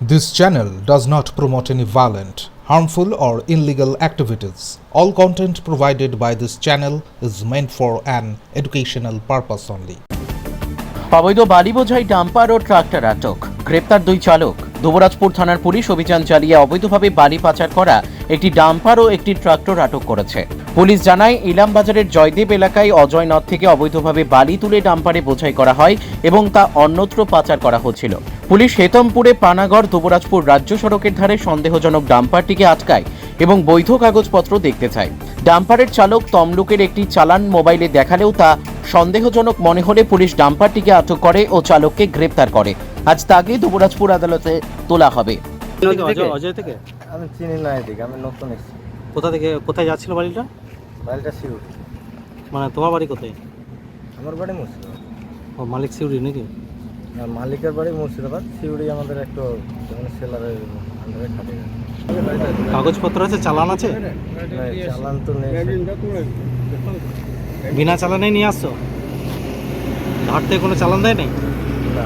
This channel does not promote any violent, harmful, or illegal activities. All content provided by this channel is meant for an educational purpose only. অবৈধ বালি বোঝাই dumper ও tractor আটক গ্রেপ্তার দুই চালক দুবরাজপুর থানার police অভিযান চালিয়ে অবৈধভাবে বালি পাচার করা একটি ডাম্পার ও একটি ট্রাক্টর আটক করেছে পুলিশ জানায় ইলামবাজারের জয়দেব এলাকায় অজয় নদ থেকে অবৈধভাবে বালি তুলে ডাম্পারে বোঝাই করা হয় এবং তা অন্যত্র পাচার করা হচ্ছিল পুলিশ হেতমপুরে পানাগড় দুবরাজপুর রাজ্য সড়কের ধারে সন্দেহজনক ডাম্পারটিকে আটকায় এবং বৈধ কাগজপত্র দেখতে চায়। ডাম্পারের চালক তমলুকের একটি চালান মোবাইলে দেখালেও তা সন্দেহজনক মনে হলে পুলিশ ডাম্পারটিকে আটক করে ও চালককে গ্রেপ্তার করে। আজ তাকে দুবরাজপুর আদালতে তোলা হবে। অজয় অজয় থেকে? আমি চিনি না এদিকে আমি নতুন এসেছি। কোথা থেকে কোথায় যাচ্ছিল বাড়িটা? বাড়িটা শিউর মানে তোমার বাড়ি কোথায়? আমার বাড়ি মুর্শিদাবাদ। ও মালিক সিউড়ি নাকি? মালিকের বাড়ি মুর্শিদাবাদ। শিউড়ি আমাদের একটু যেমন সেলারের আন্ডারে খাটে কাগজপত্র আছে? চালান আছে? চালান তো নেই। বিনা চালানে নিয়ে আসছো? ঘাট থেকে কোনো চালান দেয় নেই? না।